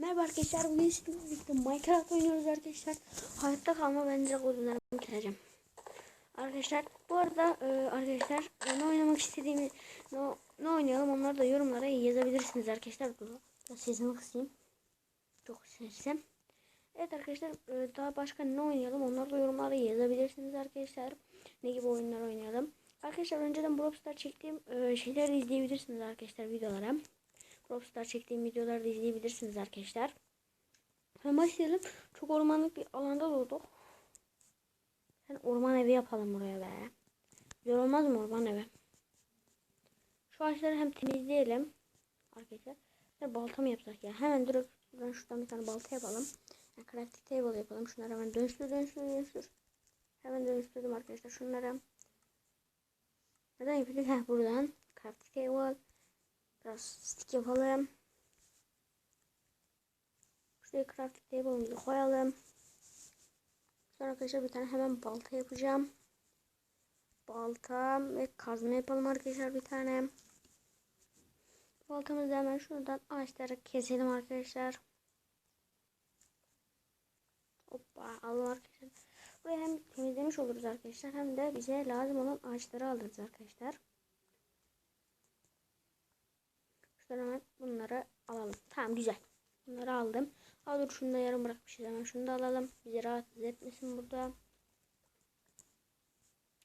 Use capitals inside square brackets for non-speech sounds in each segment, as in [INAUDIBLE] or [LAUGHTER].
Merhaba arkadaşlar bugün sizinle birlikte Minecraft oynuyoruz arkadaşlar. Hayatta kalma ben direkt odunlarımı bitireceğim. Arkadaşlar bu arada e, arkadaşlar ne oynamak istediğimi ne, ne oynayalım onları da yorumlara yazabilirsiniz arkadaşlar. Dur, sesimi kısayım. Çok sersem. Evet arkadaşlar e, daha başka ne oynayalım onları da yorumlara yazabilirsiniz arkadaşlar. Ne gibi oyunlar oynayalım. Arkadaşlar önceden Brawl Stars çektiğim e, şeyleri izleyebilirsiniz arkadaşlar videolara. Brawl Stars çektiğim videoları izleyebilirsiniz arkadaşlar. Hemen başlayalım. Çok ormanlık bir alanda doğduk. Sen orman evi yapalım buraya be. Güzel olmaz mı orman evi? Şu ağaçları hem temizleyelim. Arkadaşlar. Ya balta mı yapsak ya? Hemen direkt şuradan, şuradan bir tane balta yapalım. Yani crafting table yapalım. Şunları hemen dönüştür dönüştür dönüştür. Hemen dönüştürdüm arkadaşlar. Şunları. Neden yapıyoruz? Heh buradan. Crafting table. Biraz yapalım. Şuraya crafting table'ımızı koyalım. Sonra arkadaşlar bir tane hemen balta yapacağım. Balta ve kazma yapalım arkadaşlar bir tane. Baltamızı hemen şuradan ağaçları keselim arkadaşlar. Hoppa alalım arkadaşlar. Buraya hem temizlemiş oluruz arkadaşlar hem de bize lazım olan ağaçları alırız arkadaşlar. Şuradan hemen bunları alalım. Tamam güzel. Bunları aldım. Aa dur şunu da yarım bırakmışız. Hemen şunu da alalım. Bizi rahatsız etmesin burada.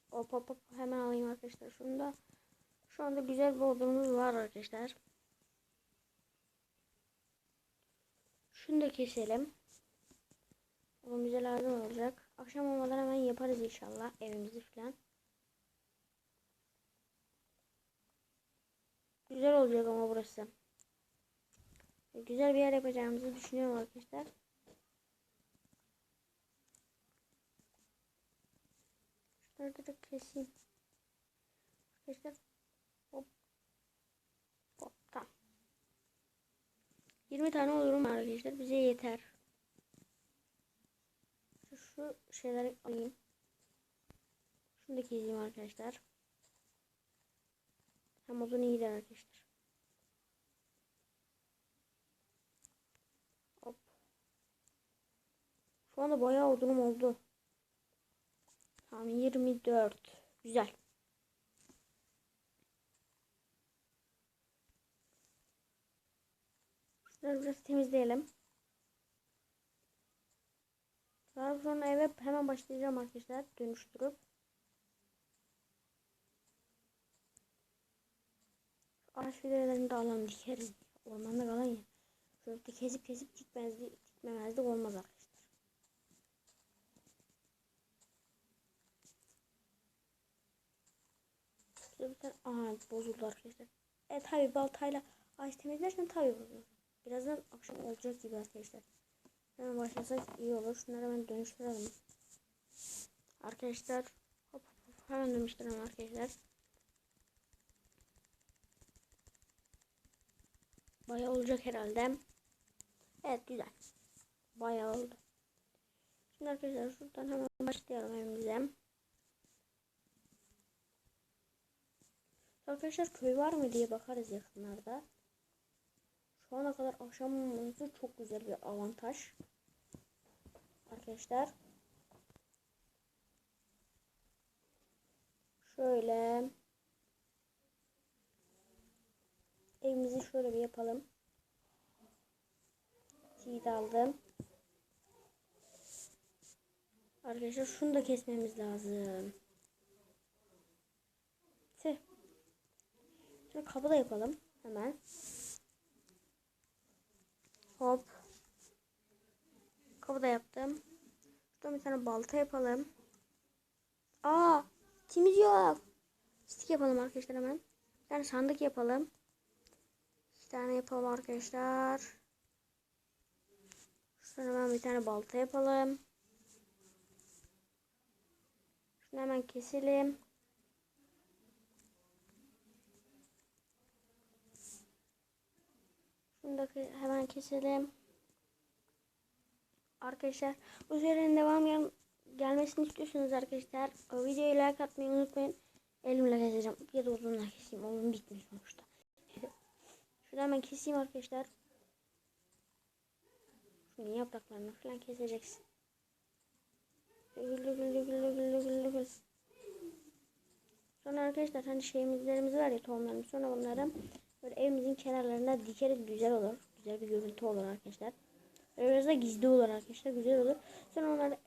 Hop hop hop. Hemen alayım arkadaşlar şunu da. Şu anda güzel bir var arkadaşlar. Şunu da keselim. Onun bize lazım olacak. Akşam olmadan hemen yaparız inşallah evimizi falan. Güzel olacak ama burası. Güzel bir yer yapacağımızı düşünüyorum arkadaşlar. Şunları da keseyim. Arkadaşlar hop hop tamam. 20 tane olurum arkadaşlar. Bize yeter. Şu, şu şeyleri alayım. Şunu da keseyim arkadaşlar. Odun iyidir arkadaşlar. Hop. Şu anda bayağı odunum oldu. Tamam 24. Güzel. Şunları biraz temizleyelim. Daha sonra eve hemen başlayacağım arkadaşlar. Dönüştürüp. Ağaç fidanlarını da alalım dikeriz. Ormanda kalan ya. Şöyle kesip kesip dikmezdi, dikmemezlik olmaz arkadaşlar. Şöyle bir tane aha bozuldu arkadaşlar. E tabi baltayla ağaç temizlersen tabi bozulur. Birazdan akşam olacak gibi arkadaşlar. Hemen başlasak iyi olur. Şunları hemen dönüştürelim. Arkadaşlar hop hop hemen dönüştürelim arkadaşlar. Bayağı olacak herhalde. Evet güzel. Bayağı oldu. Şimdi arkadaşlar şuradan hemen başlayalım evimize. Arkadaşlar köy var mı diye bakarız yakınlarda. Şu ana kadar akşam olması çok güzel bir avantaj. Arkadaşlar. Şöyle. Evimizi şöyle bir yapalım. Seed aldım. Arkadaşlar şunu da kesmemiz lazım. Tüh. Şimdi kapı da yapalım. Hemen. Hop. Kapı da yaptım. Şuradan bir tane balta yapalım. Aa, timiz yok. Stik yapalım arkadaşlar hemen. Bir tane sandık yapalım. Tane yapalım arkadaşlar. Şuradan hemen bir tane balta yapalım. Şunu hemen keselim. Şunu da hemen keselim. Arkadaşlar bu serinin devam gel gelmesini istiyorsanız arkadaşlar o videoyu like atmayı unutmayın. Elimle keseceğim ya da uzunla keseyim. Onun bitmiyor sonuçta. Şuradan hemen keseyim arkadaşlar. Şunun yapraklarını falan keseceksin. Sonra arkadaşlar hani şeyimizlerimiz var ya tohumlarımız. Sonra bunları böyle evimizin kenarlarına dikeriz güzel olur. Güzel bir görüntü olur arkadaşlar. Böyle biraz da gizli olur arkadaşlar güzel olur. Sonra onları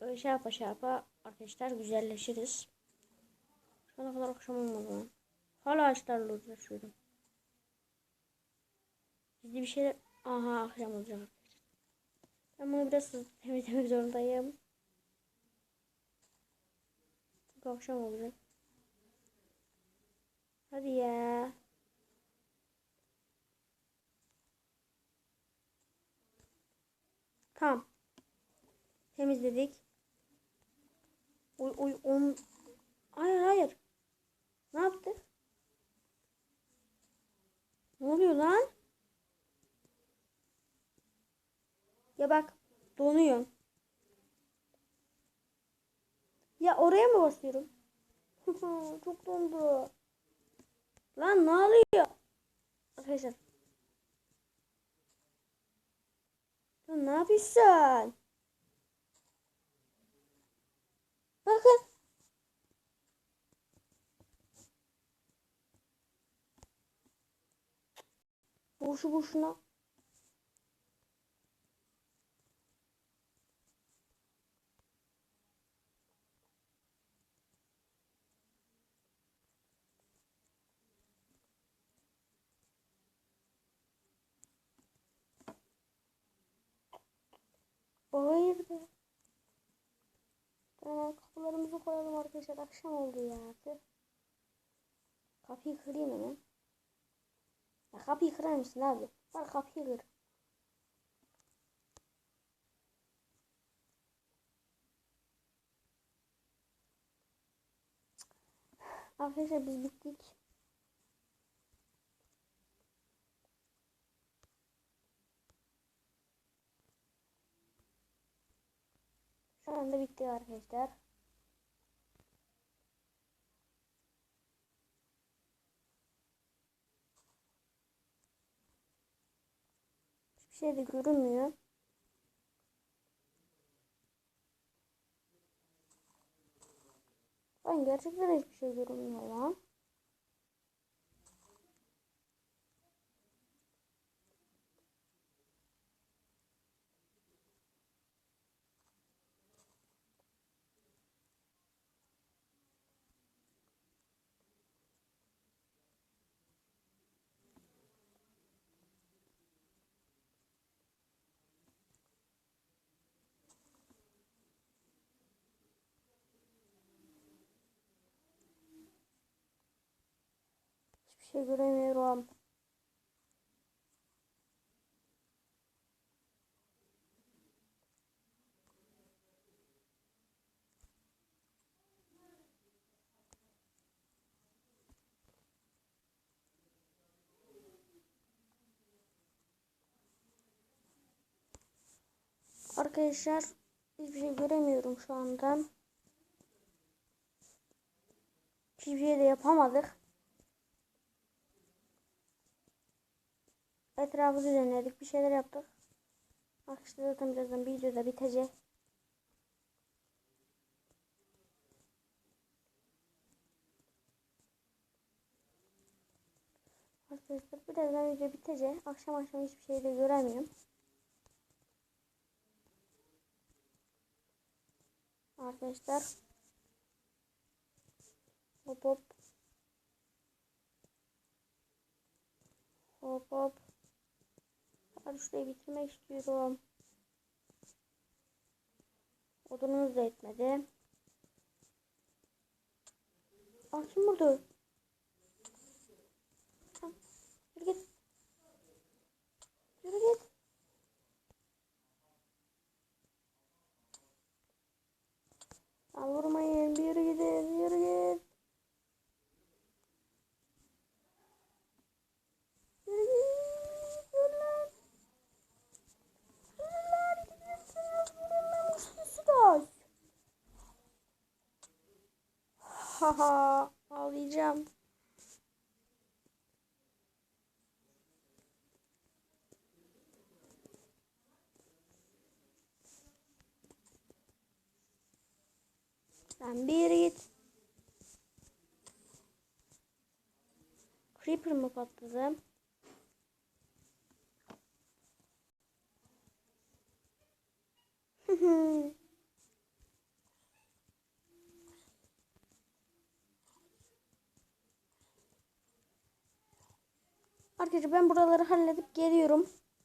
böyle şey yapa şey yapa arkadaşlar güzelleşiriz. Şu ana kadar akşam olmadı lan. Hala ağaçlarla uğraşıyorum. Gizli bir şeyler... Aha akşam olacak. Ben bunu biraz temizlemek zorundayım. Çünkü akşam olacak. Hadi ya. Tamam. Temizledik. Oy oy on. Hayır hayır. Ne yaptık? Ne oluyor lan? Ya bak donuyor. Ya oraya mı basıyorum? [LAUGHS] Çok dondu. Lan ne oluyor? Arkadaşlar. Lan ne yapıyorsun? Bakın. Boşu boşuna. Hayır be. Tamam kapılarımızı koyalım arkadaşlar. Akşam oldu ya artık. Kapıyı kırayım hemen. Ya kapıyı kırar mısın abi? Var kapıyı kır. Arkadaşlar biz bittik. Şu anda bitti arkadaşlar. Hiçbir şey de görünmüyor. Lan gerçekten hiçbir şey görünmüyor lan. Hiçbir şey göremiyorum. Arkadaşlar hiçbir şey göremiyorum şu anda. Hiçbir şey de yapamadık. Etrafı düzenledik. Bir şeyler yaptık. Arkadaşlar zaten birazdan video da bitecek. Arkadaşlar birazdan video bitecek. Akşam akşam hiçbir şey de göremiyorum. Arkadaşlar. Hop hop. Hop hop. Hadi şurayı bitirmek istiyorum. Odunumuz da etmedi. Aa kim? Ha, Yürü git. Yürü git. Lan vurmayın. ha ha. Ağlayacağım. Sen bir git. Creeper mı patladı? Arkadaşlar ben buraları halledip geliyorum.